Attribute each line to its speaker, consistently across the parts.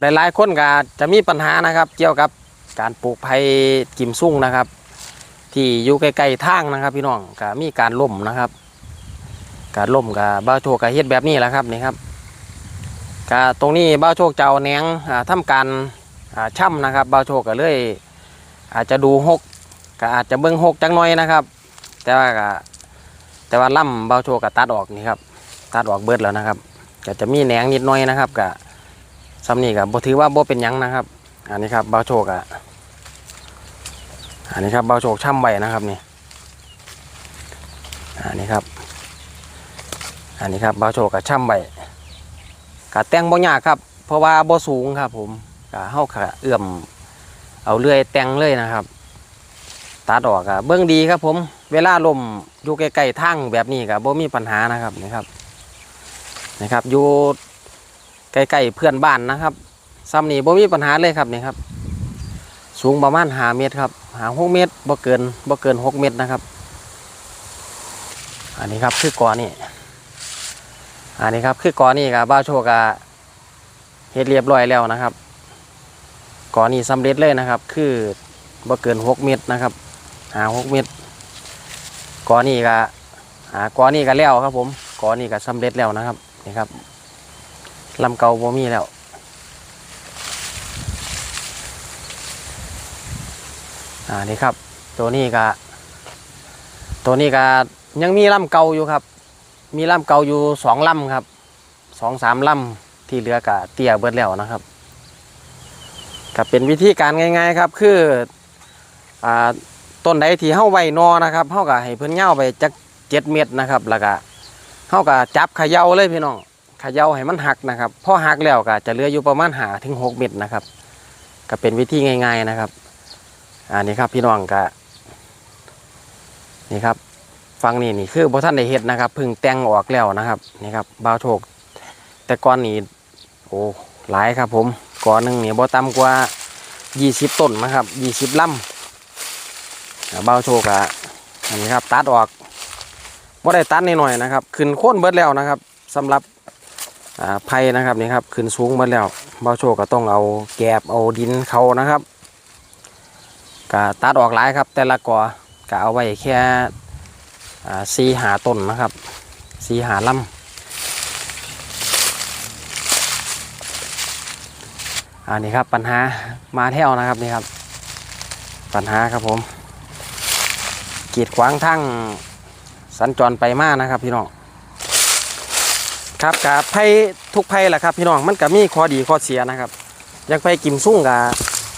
Speaker 1: หลายๆคนก็จะมีปัญหานะครับ เกี่ยวกับการปลูกไผ่กิมซุ่งนะครับ ที่อยู่ใกล้ๆทางนะครับ พี่น้องก็มีการล่มนะครับ การล่มกับบ้าโชคกับเฮ็ดแบบนี้แหละครับนี่ครับก็ตรงนี้บ้าโชคจะเอาแหนงอ่าทำการอ่าช่ำนะครับบ้าโชคก็เลย อาจจะดูหกก็อาจจะเบิ้งหกจังหน่อยนะครับ แต่ว่าก็แต่ว่าล่ำบ้าโชคก็ตัดออกนี่ครับตัดออกเบิดแล้วนะครับก็จะมีแหนงนิดหน่อยนะครับก็ ซ้ำนี่ก็บ่ถือว่าบ่เป็นยังนะครับ อันนี้ครับเบาโชคอะอันนี้ครับเบาโชคช่ำไว้นะครับนี่อันนี้ครับ อันนี้ครับเบาโชคกับช่ำไว้กะแต่งบ่ยากครับ เพราะว่าบ่สูงครับ ผมกะเฮากะเอื้อมเอาเลื่อยแต่งเลยนะครับตัดออกกะเบื้องดีครับผม เวลาลมอยู่ใกล้ๆทางแบบนี้กะบ่มีปัญหานะครับนี่ครับนะครับอยู่ ใกล้ๆเพื่อนบ้านนะครับซ้ำนี่บ่มีปัญหาเลยครับนี่ครับ สูงประมาณหาเมตรครับหาหกเมตรบ่เกินบ่เกินหกเมตรนะครับ อันนี้ครับคือกอนี่อันนี้ครับคือกอนี่กับบ้าโชกะเฮ็ดเรียบร้อยแล้วนะครับกอนี่สำเร็จเลยนะครับ คือบ่เกินหกเมตรนะครับ หาหกเมตรกอนี่กะหากอนี่ก็แล้วครับ ผมกอนี่ก็สำเร็จแล้วนะครับนี่ครับ ลำเก่าบ่มีแล้วอ่านี่ครับ ตัวนี้ก็ตัวนี้ก็ยังมีลำเก่าอยู่ครับ มีลำเก่าอยู่สองลำครับสองสามลำที่เหลือกะเตี้ยเบิดแล้วนะครับก็เป็นวิธีการง่าย ๆ ครับ คืออ่าต้นใดที่เฮาไว้นอนะครับเฮาก็ให้เพิ่นเงาไปจักเจ็ดเม็ดนะครับ แล้วก็เฮาก็จับเขย่าเลยพี่น้อง ขย่าให้มันหักนะครับพอหักแล้วก็จะเหลืออยู่ประมาณหาถึงหกเม็ดนะครับ ก็เป็นวิธีง่าย ๆนะครับ อันนี้ครับพี่น้องก็นี่ครับฟังนี่นี่คือบท่านได้เฮ็ดนะครับพึ่งแตงออกแล้วนะครับนี่ครับบาวโชคแต่ก่อนนี่โอ้หลายครับ ผมก่อนหนึ่งนี่บ่ต่ำกว่า20ต้นนะครับ20ลำอ่าบ่าวโชคอะอันนี้ครับ ตัดออกบ่ได้ตัดนิดหน่อยนะครับ ขึ้นโค่นเบิดแล้วนะครับสำหรับ ไผ่นะครับนี่ครับขึ้นสูงเบิดแล้วบ่าโชก็ต้องเอาแกบเอาดินเขานะครับก็ตัดออกหลายครับ แต่ละกอก็เอาไว้แค่อ่าสีหาต้นนะครับสีหาลำอันนี้ครับปัญหามาแถวนะครับนี่ครับ ปัญหาครับผมกีดขวางทั้งสัญจรไปมานะครับพี่น้อง ครับกับไผ่ทุกไผ่แหละครับ พี่น้องมันก็มีข้อดีข้อเสียนะครับอยังไผ่กิมซุ่งกับ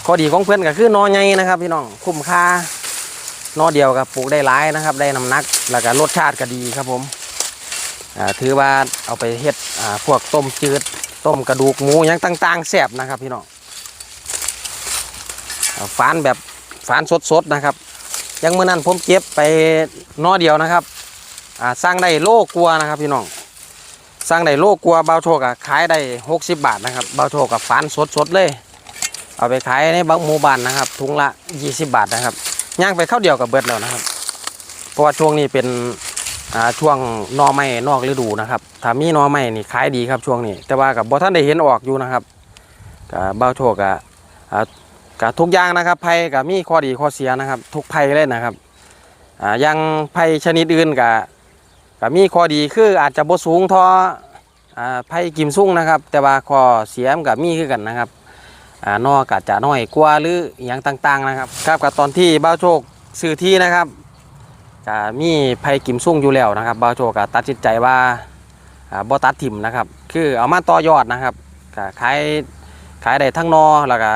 Speaker 1: ข้อดีของเพื่อนก็คือนอใหญ่นะครับ พี่น้องคุ้มค่านอเดียวกับปลูกได้หลายนะครับ ได้น้ำหนักแล้วก็รสชาติก็ดีครับผมถือว่าเอาไปเฮ็ดพวกต้มจืดต้มกระดูกหมูยังต่าง ๆแซ่บนะครับ พี่น้องอ่าฝานแบบฝานสดๆนะครับยังเมื่อนั้นผมเก็บไปนอเดียวนะครับสร้างได้โลกลัวนะครับ พี่น้อง สร้างได้โลกลัวเบาโชกอะขายได้60 บาทนะครับเบาโชกกับฝานสดๆเลย เอาไปขายในบางหมู่บ้านนะครับถุงละ 20 บาทนะครับย่างไปเข้าเดียวกับเบิดแล้วนะครับ เพราะว่าช่วงนี้เป็นช่วงนอไม้นอกฤดูนะครับถ้ามีนอไม้นี่ขายดีครับช่วงนี้ แต่ว่ากับบ่ท่านได้เห็นออกอยู่นะครับกับเบาโชกับอ่ากับทุกอย่างนะครับไผ่กับมีข้อดีข้อเสียนะครับ ทุกไผ่เลยนะครับอ่าอยังไผ่ชนิดอื่นกับ กับมีข้อดีคืออาจจะบ่สูงทออ่าไผ่กิมซุ่งนะครับ แต่ว่าข้อเสียมกับมีคือกันนะครับอ่านอกอาจจะน้อยกว่าหรืออย่างต่างๆนะครับ ครับกับตอนที่บ้าโชคซื้อที่นะครับก็มีไผ่กิมซุ่งอยู่แล้วนะครับบ้าโชคก็ตัดสินใจว่าอ่าบ่ตัดถิ่มนะครับ คือเอามาต่อยอดนะครับก็ขายขายได้ทั้งนอแล้วก็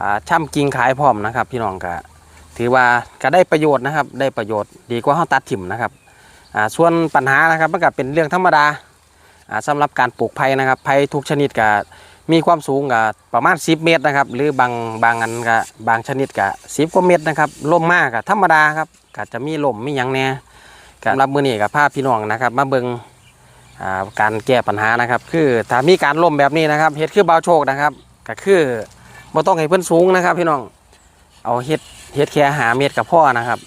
Speaker 1: อ่าช่ำกิ่งขายพร้อมนะครับ พี่น้องก็ถือว่าก็ได้ประโยชน์นะครับ ได้ประโยชน์ดีกว่าเฮาตัดถิ่มนะครับ ส่วนปัญหานะครับมันก็เป็นเรื่องธรรมดาอ่าสำหรับการปลูกไผ่นะครับไผ่ทุกชนิดก็มีความสูงกับประมาณ 10 เมตรนะครับ หรือบางบางอันกับบางชนิดกับ10กว่าเมตรนะครับล่มมากกับธรรมดาครับก็จะมีลมมีหยังแน่สำหรับมือนี้กับภาพพี่น้องนะครับ มาเบิงการแก้ปัญหานะครับ คือถ้ามีการล่มแบบนี้นะครับเฮ็ดคือเบาโชคนะครับก็คือบ่ต้องให้เพิ่นสูงนะครับ พี่น้องเอาเฮ็ดเฮ็ดแค่หาเมตรกับพ่อนะครับ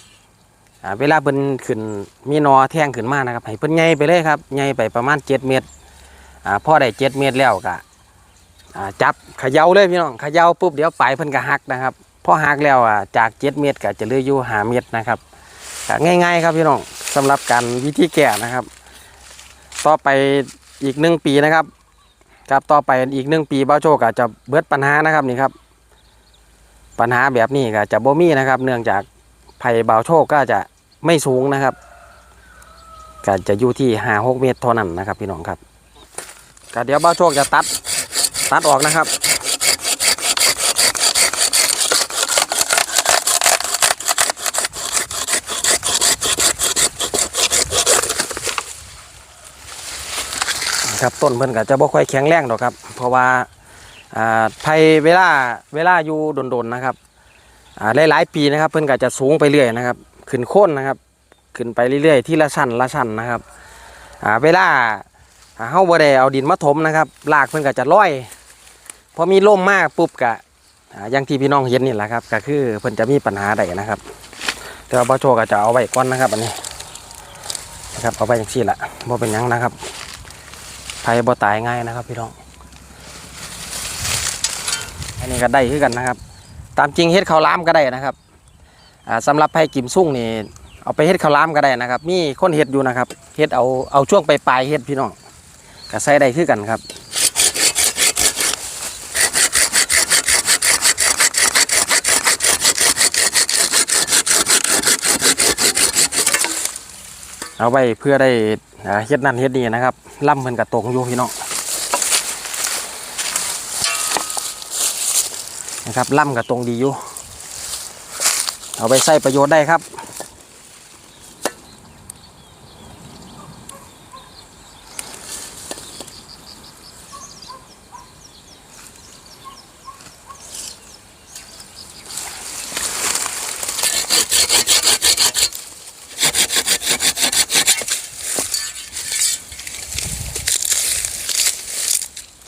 Speaker 1: เวลาเพิ่นขึ้นมีนอแท่งขึ้นมานะครับให้เพิ่นใหญ่ไปเลยครับใหญ่ไปประมาณ 7 เมตรอ่าพอได้ 7 เมตรแล้วก็จับเขย่าเลยพี่น้องเขย่าปุ๊บเดี๋ยวปลายเพิ่นก็หักนะครับพอหักแล้วอะจากเจ็ดเม็ดก็จะเหลืออยู่หาเม็ดนะครับง่ายๆครับพี่น้องสำหรับการวิธีแก้นะครับ ต่อไปอีกหนึ่งปีนะครับครับต่อไปอีกหนึ่งปีบ้าโชคก็จะเบิดปัญหานะครับนี่ครับ ปัญหาแบบนี้ก็จะบ่มีนะครับ เนื่องจากไผ่บ่าวโชคก็จะ ไม่สูงนะครับก็จะอยู่ที่ห้าหกเมตรเท่านั้นนะครับพี่น้องครับก็เดี๋ยวบ่าโชคจะตัดตัดออกนะครับครับต้นเพิ่นก็จะบ่ค่อยแข็งแรงดอกครับ เพราะว่าอ่าไผ่เวลาเวลาอยู่โดนๆนะครับอ่าหลายๆปีนะครับ เพิ่นก็จะสูงไปเรื่อยนะครับ ขึ้นโค่นนะครับ ขึ้นไปเรื่อยๆ ที่ละชั้นละชั้นนะครับอ่าเวลาเฮาบ่ได้เอาดินมาถมนะครับรากเพิ่นก็จะลอยพอมีลมมากปุ๊บก็อ่าอย่างที่พี่น้องเห็นนี่แหละครับ ก็คือเพิ่นจะมีปัญหาใดนะครับ แต่ว่าบ่โชก็จะเอาไว้ก่อนนะครับ อันนี้นะครับเอาไว้จังซี่ละบ่เป็นยังนะครับภัยบ่ตายง่ายนะครับ พี่น้อง อันนี้ก็ได้คือกันนะครับ ตามจริงเฮ็ดข้าวล้ามก็ได้นะครับ อ่าสำหรับไผ่กิมซุ่งนี่เอาไปเฮ็ดข้าวล้ามก็ได้นะครับ มีคนเฮ็ดอยู่นะครับเฮ็ดเอาเอาช่วงปลายเฮ็ดพี่น้องก็ใส่ได้คือกันครับเอาไว้เพื่อได้เฮ็ดนั่นเฮ็ดนี่นะครับล่ำเพิ่นกระตรงอยู่พี่น้องนะครับล่ำกระตรงดีอยู่ เอาไปใช้ประโยชน์ได้ครับ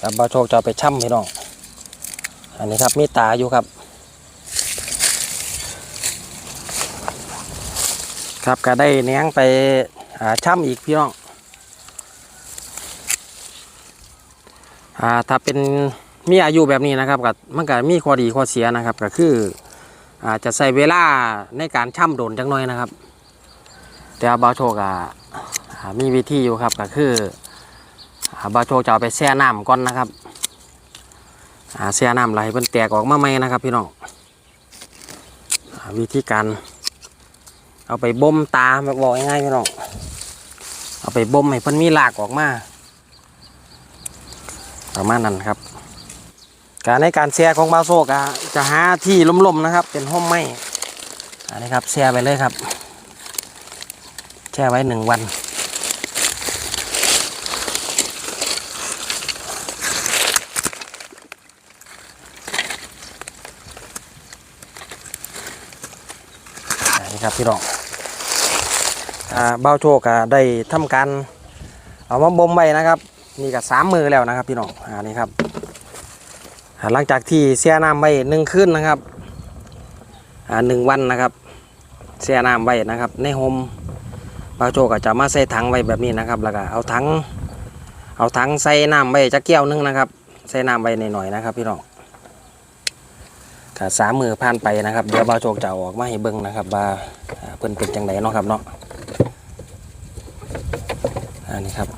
Speaker 1: ครับบาโชคจะไปช่ำพี่น้อง อันนี้ครับมีตาอยู่ครับ ครับก็ได้เนี้ยงไปช่ำอีกพี่น้องอ่าถ้าเป็นมีอายุแบบนี้นะครับก็มันก็มีข้อดีข้อเสียนะครับ ก็คืออาจจะใส่เวลาในการช่ำโดนจังน้อยนะครับ แต่ว่าบาโชคอะมีวิธีอยู่ครับก็คืออ่าบาโชจะเอาไปแช่น้ำก่อนนะครับแช่น้ำไหลเพิ่นแตกออกมาใหมนะครับ พี่น้องวิธีการ เอาไปบ่มตาแบบบอกง่ายๆพี่น้องเอาไปบ่มให้เพิ่นมีรากออกมาประมาณนั้นครับ การในการแช่ของบาโซกะจะหาที่ล่มๆนะครับ เป็นห้องไม้อันนี้ครับแช่ไปเลยครับ แช่ไว้หนึ่งวันนี่ครับพี่น้อง อ่าเบ้าโชคอะได้ทำการเอามาบ่มไว้นะครับนี่ก็สามมือแล้วนะครับพี่น้องอ่านี่ครับหลังจากที่เสียน้ำไว้หนึ่งคืนนะครับอ่าหนึ่งวันนะครับ เสียน้ำไว้นะครับ ในโฮมเบ้าโชคก็จะมาใส่ถังไว้แบบนี้นะครับ แล้วก็เอาถังเอาถังใส่น้ำไว้จักแก้วหนึงนะครับใส่น้ำไว้หน่อยๆนะครับ พี่น้องสามมือผ่านไปนะครับ เดี๋ยวบ่าโจกจะออกมาให้เบิ่งนะครับว่าเพิ่นเป็นจังไดเนาะครับเนาะ อันนี้ครับ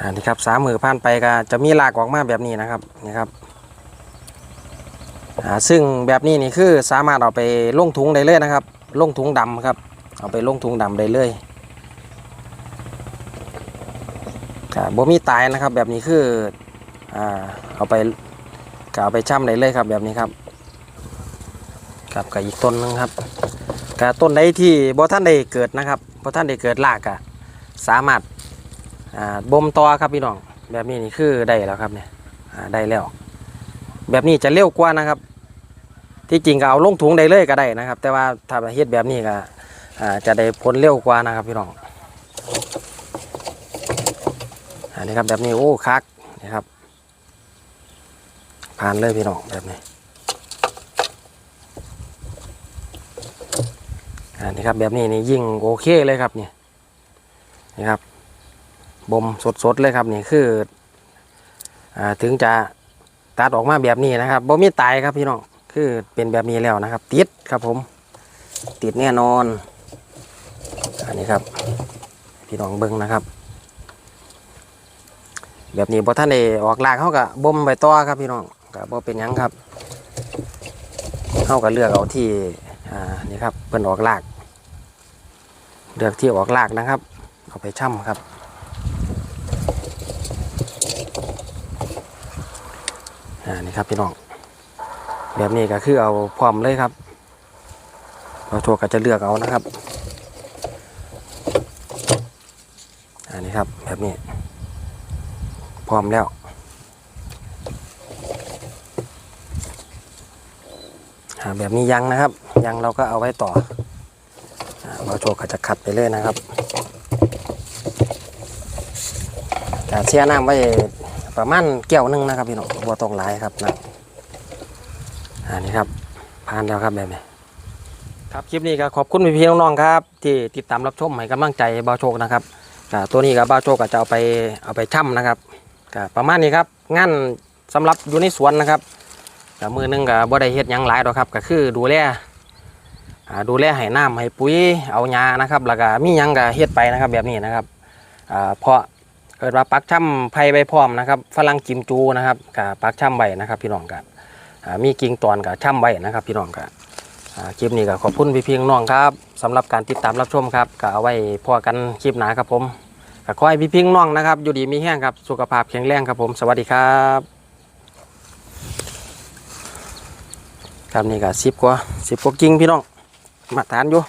Speaker 1: อันนี้ครับสามมือผ่านไปก็จะมีลากออกมาแบบนี้นะครับนี่ครับอ่าซึ่งแบบนี้นี่คือสามารถเอาไปลงถุงได้เลยนะครับลงถุงดำครับ เอาไปลงถุงดำได้เลยบบ่มีตายนะครับแบบนี้คืออ่าเอาไปก็เอาไปช่ำได้เลยครับแบบนี้ครับ ครับกับอีกต้นหนึงครับกับต้นใดที่บ่ท่านได้เกิดนะครับบ่ท่านได้เกิดรากอะสามารถบ่มต่อครับพี่น้อง แบบนี้นี่คือได้แล้วครับเนี่ยได้แล้ว แบบนี้จะเร็วกว่านะครับ ที่จริงก็เอาลงถุงได้เลยก็ได้นะครับ แต่ว่าถ้าเฮ็ดแบบนี้ก็จะได้ผลเร็วกว่านะครับพี่น้องอันนี้ครับแบบนี้โอ้คักนี่ครับผ่านเลยพี่น้องแบบนี้ อ่านี่ครับแบบนี้นี่ยิ่งโอเคเลยครับนี่นี่ครับบ่มสดๆเลยครับนี่คืออ่าถึงจะตัดออกมาแบบนี้นะครับบ่มีตายครับพี่น้องคือเป็นแบบนี้แล้วนะครับ ติดครับผม ติดแน่นอนอันนี้ครับ พี่น้องเบิ้งนะครับ แบบนี้พอท่านได้ออกลากเขาก็บ่มไปต่อครับพี่น้องก็บ่เป็นยังครับเข้าก็เลือกเอาที่อ่านี่ครับเพิ่นออกลาก เลือกที่ออกลากนะครับ เอาไปช่ำครับ อ่า นี่ครับพี่น้อง แบบนี้ก็คือเอาพร้อมเลยครับเราโชก็จะเลือกเอานะครับ อันนี้ครับแบบนี้ พร้อมแล้วอ่าแบบนี้ยังนะครับ ยังเราก็เอาไว้ต่อ อ่าเราโชก็จะขัดไปเลยนะครับกาเสียน้ำไว้ประมาณแก้วหนึงนะครับพี่น้องบัวตรงหลายครับนะอันนี้ครับผ่านแล้วครับแบบนี้ครับคลิปนี้ก็ขอบคุณพี่ๆน้องๆครับ ที่ติดตามรับชมให้กำลังใจเบาโชคนะครับตัวนี้ก็เบาโชคก็จะเอาไปเอาไปช่ำนะครับก็ประมาณนี้ครับงานสำหรับอยู่ในสวนนะครับก็มือหนึงก็บ่ได้เฮ็ดยังหลายดอกครับ ก็คือดูแล ดูแลให้น้ำให้ปุ๋ยเอาหญ้านะครับแล้วก็มียังก็เฮ็ดไปนะครับแบบนี้นะครับเพราะเกิดว่าปักช่ำไผ่ใบพร้อมนะครับฝรั่งกิมจูนะครับก็ปักช่ำใบนะครับ พี่น้องก็อ่ามีกิ่งตอนกับช่ำใบนะครับพี่น้องก็อ่าคลิปนี้ก็ขอบคุณพี่เพียงน้องครับสำหรับการติดตามรับชมครับก็เอาไว้พอกันคลิปหนาครับผมก็ขอให้พี่เพียงน้องนะครับ อยู่ดีมีแห้งครับสุขภาพแข็งแรงครับผม สวัสดีครับครับนี่ก็สิบกว่าสิบกว่ากิ่งพี่น้อง มาทานอยู่